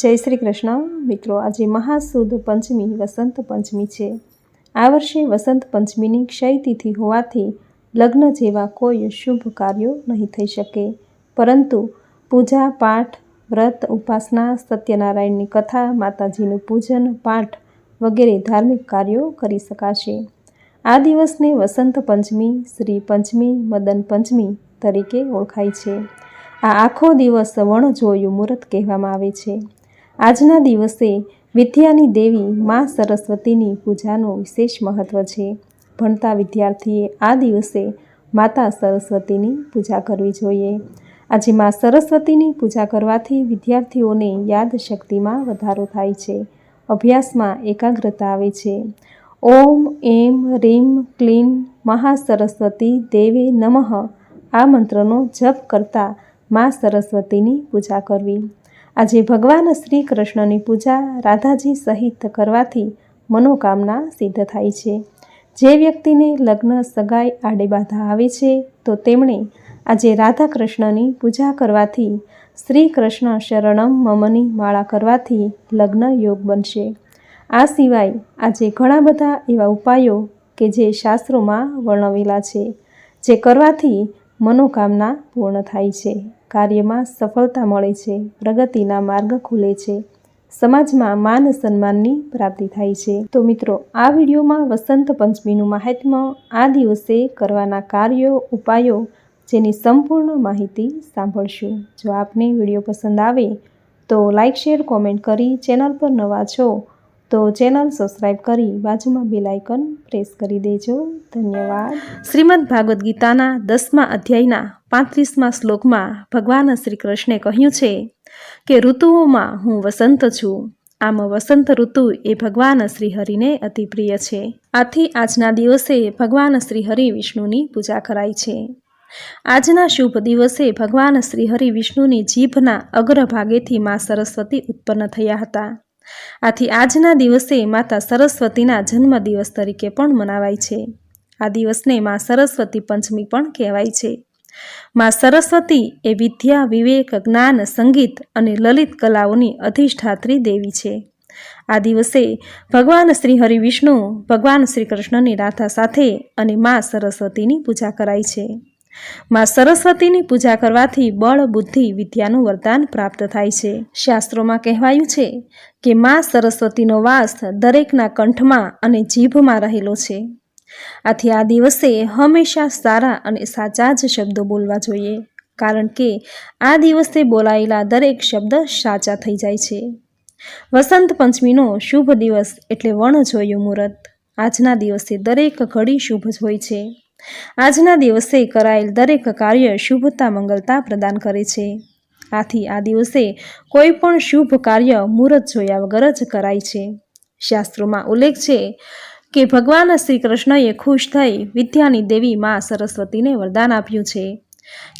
જય શ્રી કૃષ્ણ. મિત્રો, આજે મહાસુદ પંચમી, વસંત પંચમી છે. આ વર્ષે વસંત પંચમીની ક્ષયતિથિ હોવાથી લગ્ન જેવા કોઈ શુભ કાર્યો નહીં થઈ શકે. પરંતુ પૂજા, પાઠ, વ્રત, ઉપાસના, સત્યનારાયણની કથા, માતાજીનું પૂજન, પાઠ વગેરે ધાર્મિક કાર્યો કરી શકાશે. આ દિવસને વસંત પંચમી, શ્રી પંચમી, મદન પંચમી તરીકે ઓળખાય છે. આ આખો દિવસ વણજોયું મુહૂર્ત કહેવામાં આવે છે. આજના દિવસે વિદ્યાની દેવી મા સરસ્વતીની પૂજાનું વિશેષ મહત્વ છે. ભણતા વિદ્યાર્થીએ આ દિવસે માતા સરસ્વતીની પૂજા કરવી જોઈએ. આજે મા સરસ્વતીની પૂજા કરવાથી વિદ્યાર્થીઓને યાદશક્તિમાં વધારો થાય છે. અભ્યાસમાં એકાગ્રતા આવે છે. ઓમ, એમ, રીમ, ક્લીમ મહાસરસ્વતી દેવે નમઃ આ મંત્રનો જપ કરતા મા સરસ્વતીની પૂજા કરવી. આજે ભગવાન શ્રી કૃષ્ણની પૂજા રાધાજી સહિત કરવાથી મનોકામના સિદ્ધ થાય છે. જે વ્યક્તિને લગ્ન સગાઈ આડેબાધા આવે છે, તો તેમણે આજે રાધા કૃષ્ણની પૂજા કરવાથી શ્રી કૃષ્ણ શરણમ મમની માળા કરવાથી લગ્ન યોગ બનશે. આ સિવાય આજે ઘણા બધા એવા ઉપાયો કે જે શાસ્ત્રોમાં વર્ણવેલા છે, જે કરવાથી મનોકામના પૂર્ણ થાય છે. કાર્યમાં સફળતા મળે છે, પ્રગતિના માર્ગ ખુલે છે, સમાજમાં માન સન્માનની પ્રાપ્તિ થાય છે. તો મિત્રો, આ વિડીયોમાં વસંત પંચમીનું મહાત્મ્ય આ દિવસે કરવાના કાર્યો, ઉપાયો જેની સંપૂર્ણ માહિતી સાંભળશું. જો આપને વીડિયો પસંદ આવે તો લાઇક શેર, કોમેન્ટ કરી ચેનલ પર નવા છો તો ચેનલ સબસ્ક્રાઈબ કરી બાજુમાં બેલ આઇકન પ્રેસ કરી દેજો. ધન્યવાદ. શ્રીમદ ભાગવદ્ ગીતાના દસમા અધ્યાયના પાંત્રીસમા શ્લોકમાં ભગવાન શ્રી કૃષ્ણે કહ્યું છે કે, ઋતુઓમાં હું વસંત છું. આમ વસંત ઋતુ એ ભગવાન શ્રી હરિને અતિ પ્રિય છે. આથી આજના દિવસે ભગવાન શ્રી હરિ વિષ્ણુની પૂજા કરાય છે. આજના શુભ દિવસે ભગવાન શ્રી હરિ વિષ્ણુની જીભના અગ્રભાગેથી મા સરસ્વતી ઉત્પન્ન થયા હતા. આથી આજના દિવસે માતા સરસ્વતીના જન્મદિવસ તરીકે પણ મનાવાય છે. આ દિવસને મા સરસ્વતી પંચમી પણ કહેવાય છે. મા સરસ્વતી એ વિદ્યા, વિવેક, જ્ઞાન, સંગીત અને લલિત કલાઓની અધિષ્ઠાત્રી દેવી છે. આ દિવસે ભગવાન શ્રી હરિ વિષ્ણુ ભગવાન શ્રી કૃષ્ણની રાધા સાથે અને મા સરસ્વતીની પૂજા કરાય છે. માં સરસ્વતીની પૂજા કરવાથી બળ, બુદ્ધિ, વિદ્યાનું વરદાન પ્રાપ્ત થાય છે. શાસ્ત્રોમાં કહેવાયું છે કે માં સરસ્વતીનો વાસ દરેકના કંઠમાં અને જીભમાં રહેલો છે. આથી આ દિવસે હંમેશા સારા અને સાચા જ શબ્દો બોલવા જોઈએ, કારણ કે આ દિવસે બોલાયેલા દરેક શબ્દ સાચા થઈ જાય છે. વસંત પંચમીનો શુભ દિવસ એટલે વણ જોયું મુહૂર્ત. આજના દિવસે દરેક ઘડી શુભ જ હોય છે. આજના દિવસે કરાયેલ દરેક કાર્ય શુભતા મંગલતા પ્રદાન કરે છે. આથી આ દિવસે કોઈ પણ શુભ કાર્ય મુહૂર્ત જોયા વગર જ કરાય છે. શાસ્ત્રોમાં ઉલ્લેખ છે કે ભગવાન શ્રી કૃષ્ણએ ખુશ થઈ વિદ્યાની દેવી મા સરસ્વતીને વરદાન આપ્યું છે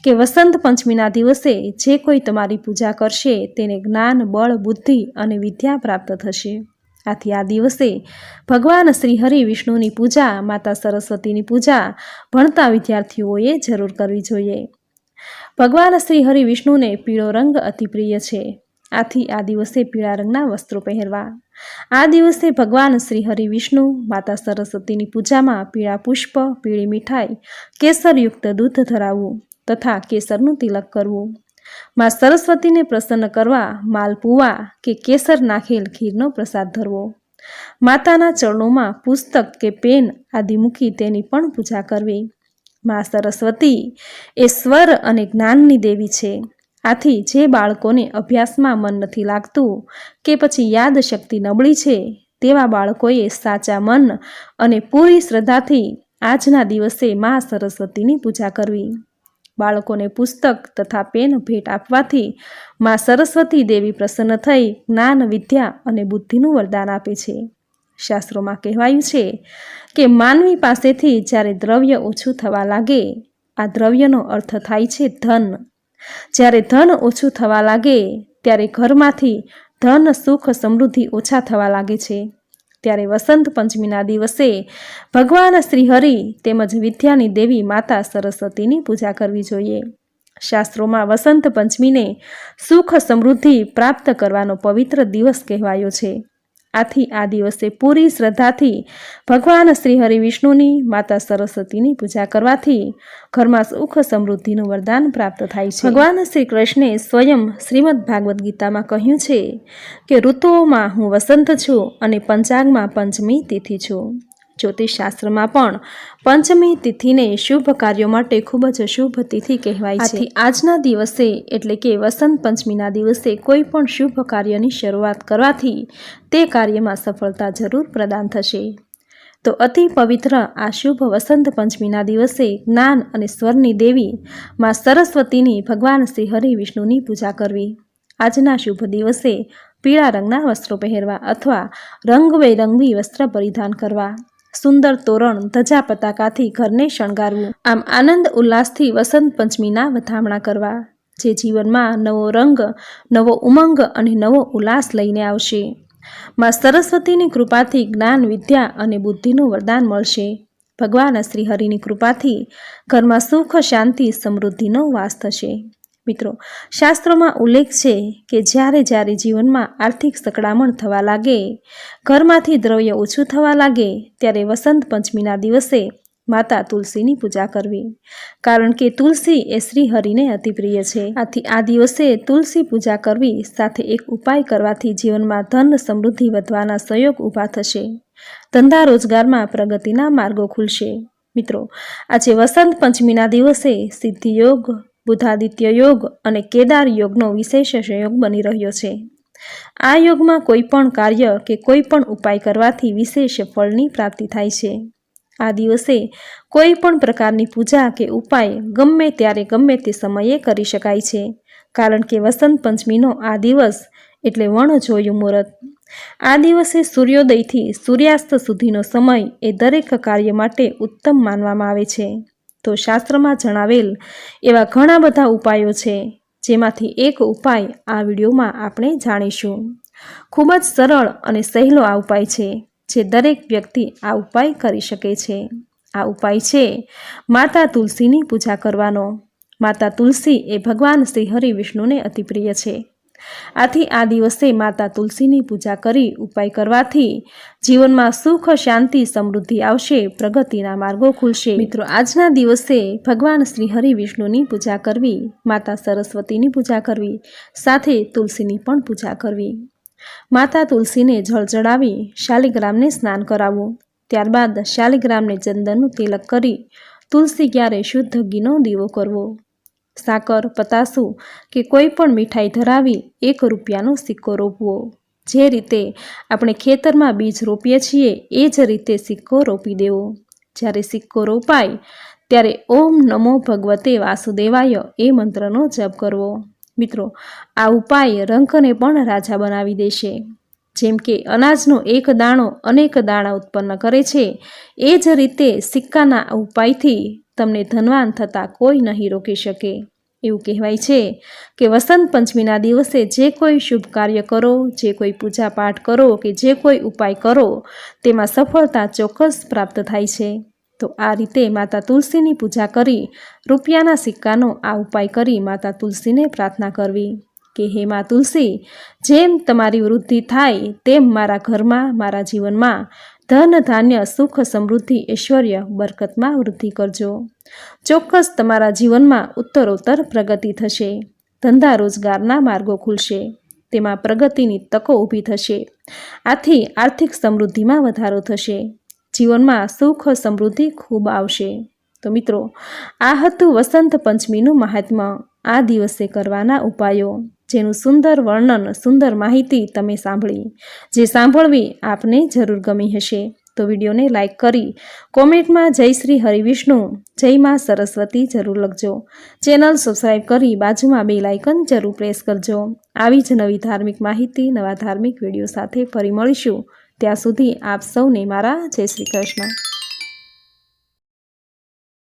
કે વસંત પંચમીના દિવસે જે કોઈ તમારી પૂજા કરશે તેને જ્ઞાન, બળ, બુદ્ધિ અને વિદ્યા પ્રાપ્ત થશે. આથી આ દિવસે ભગવાન શ્રી હરિ વિષ્ણુની પૂજા, માતા સરસ્વતીની પૂજા ભણતા વિદ્યાર્થીઓએ જરૂર કરવી જોઈએ. ભગવાન શ્રી હરિ વિષ્ણુને પીળો રંગ અતિ પ્રિય છે. આથી આ દિવસે પીળા રંગના વસ્ત્રો પહેરવા. આ દિવસે ભગવાન શ્રી હરિ વિષ્ણુ, માતા સરસ્વતીની પૂજામાં પીળા પુષ્પ, પીળી મીઠાઈ, કેસરયુક્ત દૂધ ધરાવવું તથા કેસરનું તિલક કરવું. માં સરસ્વતીને પ્રસન્ન કરવા માલપુવા કે કેસર નાખેલ ખીરનો પ્રસાદ ધરવો. માતાના ચરણોમાં પુસ્તક કે પેન આદિ મૂકી તેની પણ પૂજા કરવી. માં સરસ્વતી એ સ્વર અને જ્ઞાનની દેવી છે. આથી જે બાળકોને અભ્યાસમાં મન નથી લાગતું કે પછી યાદશક્તિ નબળી છે, તેવા બાળકોએ સાચા મન અને પૂરી શ્રદ્ધાથી આજના દિવસે મા સરસ્વતીની પૂજા કરવી. બાળકોને પુસ્તક તથા પેન ભેટ આપવાથી મા સરસ્વતી દેવી પ્રસન્ન થઈ જ્ઞાન, વિદ્યા અને બુદ્ધિનું વરદાન આપે છે. શાસ્ત્રોમાં કહેવાયું છે કે માનવી પાસેથી જ્યારે દ્રવ્ય ઓછું થવા લાગે, આ દ્રવ્યનો અર્થ થાય છે ધન. જ્યારે ધન ઓછું થવા લાગે, ત્યારે ઘરમાંથી ધન, સુખ, સમૃદ્ધિ ઓછા થવા લાગે છે. ત્યારે વસંત પંચમીના દિવસે ભગવાન શ્રીહરિ તેમજ વિદ્યાની દેવી માતા સરસ્વતીની પૂજા કરવી જોઈએ. શાસ્ત્રોમાં વસંત પંચમીને સુખ સમૃદ્ધિ પ્રાપ્ત કરવાનો પવિત્ર દિવસ કહેવાયો છે. આથી આ દિવસે પૂરી શ્રદ્ધાથી ભગવાન શ્રી હરિ માતા સરસ્વતીની પૂજા કરવાથી ઘરમાં સુખ સમૃદ્ધિનું વરદાન પ્રાપ્ત થાય છે. ભગવાન શ્રી કૃષ્ણે સ્વયં શ્રીમદ ભાગવદ્ ગીતામાં કહ્યું છે કે ઋતુઓમાં હું વસંત છું અને પંચાંગમાં પંચમી તિથિ છું. જ્યોતિષશાસ્ત્રમાં પણ પંચમી તિથિને શુભ કાર્યો માટે ખૂબ જ શુભ તિથિ કહેવાય છે. આજના દિવસે એટલે કે વસંત પંચમીના દિવસે કોઈ પણ શુભ કાર્યની શરૂઆત કરવાથી તે કાર્યમાં સફળતા જરૂર પ્રદાન થશે. તો અતિ પવિત્ર આ શુભ વસંત પંચમીના દિવસે જ્ઞાન અને સ્વરની દેવી માં સરસ્વતીની ભગવાન શ્રી હરિ વિષ્ણુની પૂજા કરવી. આજના શુભ દિવસે પીળા રંગના વસ્ત્રો પહેરવા અથવા રંગબેરંગી વસ્ત્ર પરિધાન કરવા. સુંદર તોરણ ધજા પતાકાથી ઘરને શણગારવું. આમ આનંદ, ઉલ્લાસથી વસંત પંચમીના વધામણા કરવા, જે જીવનમાં નવો રંગ, નવો ઉમંગ અને નવો ઉલ્લાસ લઈને આવશે. માં સરસ્વતીની કૃપાથી જ્ઞાન, વિદ્યા અને બુદ્ધિનું વરદાન મળશે. ભગવાન શ્રી હરિની કૃપાથી ઘરમાં સુખ, શાંતિ, સમૃદ્ધિનો વાસ થશે. મિત્રો, શાસ્ત્રોમાં ઉલ્લેખ છે કે જ્યારે જ્યારે જીવનમાં આર્થિક સકડામણ થવા લાગે, ઘરમાંથી દ્રવ્ય ઓછું થવા લાગે, ત્યારે વસંત પંચમીના દિવસે માતા તુલસીની પૂજા કરવી. કારણ કે તુલસી એ શ્રી હરિને અતિપ્રિય છે. આથી આ દિવસે તુલસી પૂજા કરવી સાથે એક ઉપાય કરવાથી જીવનમાં ધન સમૃદ્ધિ વધવાના સહયોગ ઊભા થશે. ધંધા રોજગારમાં પ્રગતિના માર્ગો ખુલશે. મિત્રો, આજે વસંત પંચમીના દિવસે સિદ્ધિ યોગ બુધાદિત્ય યોગ અને કેદાર યોગનો વિશેષ સંયોગ બની રહ્યો છે. આ યોગમાં કોઈ પણ કાર્ય કે કોઈ પણ ઉપાય કરવાથી વિશેષ ફળની પ્રાપ્તિ થાય છે. આ દિવસે કોઈ પણ પ્રકારની પૂજા કે ઉપાય ગમે ત્યારે ગમે તે સમયે કરી શકાય છે, કારણ કે વસંત પંચમીનો આ દિવસ એટલે વણ જોયું મુહૂર્ત. આ દિવસે સૂર્યોદયથી સૂર્યાસ્ત સુધીનો સમય એ દરેક કાર્ય માટે ઉત્તમ માનવામાં આવે છે. તો શાસ્ત્રમાં જણાવેલ એવા ઘણા બધા ઉપાયો છે, જેમાંથી એક ઉપાય આ વિડીયોમાં આપણે જાણીશું. ખૂબ જ સરળ અને સહેલો આ ઉપાય છે, જે દરેક વ્યક્તિ આ ઉપાય કરી શકે છે. આ ઉપાય છે, માતા તુલસીની પૂજા કરવાનો. માતા તુલસી એ ભગવાન શ્રી હરિ વિષ્ણુને અતિપ્રિય છે. આથી આ દિવસે માતા તુલસીની પૂજા કરી ઉપાય કરવાથી જીવનમાં સુખ, શાંતિ, સમૃદ્ધિ આવશે, પ્રગતિના માર્ગો ખુલશે. મિત્રો, આજના દિવસે ભગવાન શ્રી હરિ વિષ્ણુની પૂજા કરવી, માતા સરસ્વતીની પૂજા કરવી, સાથે તુલસીની પણ પૂજા કરવી. માતા તુલસીને જળ ચડાવી શાલિગ્રામને સ્નાન કરાવવું. ત્યારબાદ શાલિગ્રામને ચંદનનું તિલક કરી તુલસી ક્યારે શુદ્ધ ઘીનો દીવો કરવો. સાકર, પતાસું કે કોઈ પણ મીઠાઈ ધરાવી એક રૂપિયાનો સિક્કો રોપવો જે રીતે આપણે ખેતરમાં બીજ રોપીએ છીએ, એ જ રીતે સિક્કો રોપી દેવો. જ્યારે સિક્કો રોપાય, ત્યારે ઓમ નમો ભગવતે વાસુદેવાય એ મંત્રનો જપ કરવો. મિત્રો, આ ઉપાય રંકને પણ રાજા બનાવી દેશે. જેમ કે અનાજનો એક દાણો અનેક દાણા ઉત્પન્ન કરે છે, એ જ રીતે સિક્કાના ઉપાયથી તમને ધનવાન થતાં કોઈ નહીં રોકી શકે. એવું કહેવાય છે કે વસંત પંચમીના દિવસે જે કોઈ શુભ કાર્ય કરો, જે કોઈ પૂજા પાઠ કરો કે જે કોઈ ઉપાય કરો, તેમાં સફળતા ચોક્કસ પ્રાપ્ત થાય છે. તો આ રીતે માતા તુલસીની પૂજા કરી, રૂપિયાના સિક્કાનો આ ઉપાય કરી માતા તુલસીને પ્રાર્થના કરવી કે, હે મા તુલસી, જેમ તમારી વૃદ્ધિ થાય, તેમ મારા ઘરમાં, મારા જીવનમાં ધન, ધાન્ય, સુખ, સમૃદ્ધિ, ઐશ્વર્ય, બરકતમાં વૃદ્ધિ કરજો. ચોક્કસ તમારા જીવનમાં ઉત્તરોત્તર પ્રગતિ થશે. ધંધા રોજગારના માર્ગો ખુલશે. તેમાં પ્રગતિની તકો ઊભી થશે. આથી આર્થિક સમૃદ્ધિમાં વધારો થશે. જીવનમાં સુખ, સમૃદ્ધિ ખૂબ આવશે. તો મિત્રો, આ હતું વસંત પંચમીનું મહાત્મા આ દિવસે કરવાના ઉપાયો. જેનું સુંદર વર્ણન, સુંદર માહિતી તમે સાંભળી. જે સાંભળવી આપને જરૂર ગમી હશે. તો વિડીયોને લાઇક કરી કોમેન્ટમાં જય શ્રી હરિવિષ્ણુ, જય માં સરસ્વતી જરૂર લખજો. ચેનલ સબસ્ક્રાઈબ કરી બાજુમાં બે લાઇકન જરૂર પ્રેસ કરજો. આવી જ નવી ધાર્મિક માહિતી, નવા ધાર્મિક વીડિયો સાથે ફરી મળીશું. ત્યાં સુધી આપ સૌને મારા જય શ્રી કૃષ્ણ.